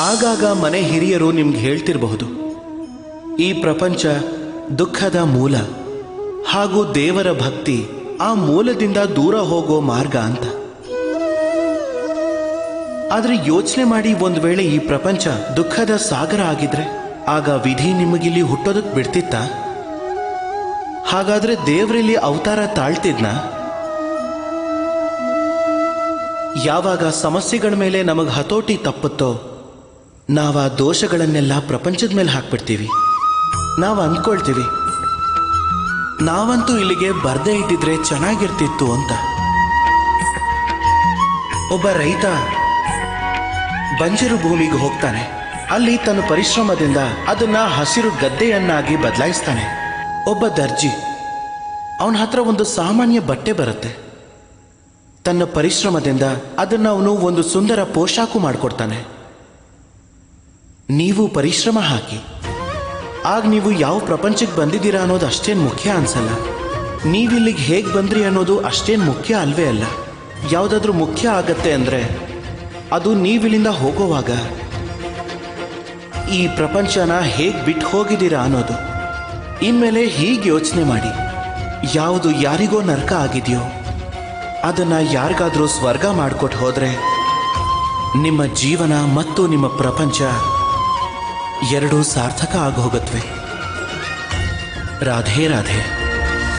ಆಗಾಗ ಮನೆ ಹಿರಿಯರು ನಿಮ್ಗೆ ಹೇಳ್ತಿರಬಹುದು. ಈ ಪ್ರಪಂಚ ದುಃಖದ ಮೂಲ ಹಾಗೂ ದೇವರ ಭಕ್ತಿ ಆ ಮೂಲದಿಂದ ದೂರ ಹೋಗೋ ಮಾರ್ಗ ಅಂತ. ಆದರೆ ಯೋಚನೆ ಮಾಡಿ ಒಂದು ವೇಳೆ ಈ ಪ್ರಪಂಚ ದುಃಖದ ಸಾಗರ ಆಗಿದ್ರೆ ಆಗ ವಿಧಿ ನಿಮಗಿಲ್ಲಿ ಹುಟ್ಟೋದಕ್ಕೆ ಬಿಡ್ತಿತ್ತ? ಹಾಗಾದ್ರೆ ದೇವರಲ್ಲಿ ಅವತಾರ ತಾಳ್ತಿದ್ನ? ಯಾವಾಗ ಸಮಸ್ಯೆಗಳ ಮೇಲೆ ನಮಗೆ ಹತೋಟಿ ತಪ್ಪುತ್ತೋ ನಾವ್ ಆ ದೋಷಗಳನ್ನೆಲ್ಲ ಪ್ರಪಂಚದ ಮೇಲೆ ಹಾಕ್ಬಿಡ್ತೀವಿ. ನಾವು ಅಂದ್ಕೊಳ್ತೀವಿ, ನಾವಂತೂ ಇಲ್ಲಿಗೆ ಬರ್ದೇ ಇದ್ದಿದ್ರೆ ಚೆನ್ನಾಗಿರ್ತಿತ್ತು ಅಂತ. ಒಬ್ಬ ರೈತ ಬಂಜರು ಭೂಮಿಗೆ ಹೋಗ್ತಾನೆ. ಅಲ್ಲಿ ತನ್ನ ಪರಿಶ್ರಮದಿಂದ ಅದನ್ನ ಹಸಿರು ಗದ್ದೆಯನ್ನಾಗಿ ಬದಲಾಯಿಸ್ತಾನೆ. ಒಬ್ಬ ದರ್ಜಿ, ಅವನ ಹತ್ರ ಒಂದು ಸಾಮಾನ್ಯ ಬಟ್ಟೆ ಬರುತ್ತೆ. ತನ್ನ ಪರಿಶ್ರಮದಿಂದ ಅದನ್ನ ಅವನು ಒಂದು ಸುಂದರ ಪೋಷಾಕು ಮಾಡಿಕೊಡ್ತಾನೆ. ನೀವು ಪರಿಶ್ರಮ ಹಾಕಿ. ಆಗ ನೀವು ಯಾವ ಪ್ರಪಂಚಕ್ಕೆ ಬಂದಿದ್ದೀರಾ ಅನ್ನೋದು ಅಷ್ಟೇನು ಮುಖ್ಯ ಅನ್ಸಲ್ಲ. ನೀವಿಲ್ಲಿಗೆ ಹೇಗೆ ಬಂದ್ರಿ ಅನ್ನೋದು ಅಷ್ಟೇನು ಮುಖ್ಯ ಅಲ್ವೇ ಅಲ್ಲ. ಯಾವುದಾದ್ರೂ ಮುಖ್ಯ ಆಗತ್ತೆ ಅಂದರೆ ಅದು ನೀವಿಲ್ಲಿಂದ ಹೋಗೋವಾಗ. ಈ ಪ್ರಪಂಚನ ಹೇಗೆ ಬಿಟ್ಟು ಹೋಗಿದ್ದೀರಾ ಅನ್ನೋದು. ಇನ್ಮೇಲೆ ಹೀಗೆ ಯೋಚನೆ ಮಾಡಿ. ಯಾವುದು ಯಾರಿಗೋ ನರಕ ಆಗಿದೆಯೋ, ಅದನ್ನು ಯಾರಿಗಾದರೂ ಸ್ವರ್ಗ ಮಾಡಿಕೊಟ್ಟು ಹೋದರೆ ನಿಮ್ಮ ಜೀವನ ಮತ್ತು ನಿಮ್ಮ ಪ್ರಪಂಚ ಎರಡೂ ಸಾರ್ಥಕ ಆಗೋಗತ್ವೆ. ರಾಧೆ ರಾಧೆ.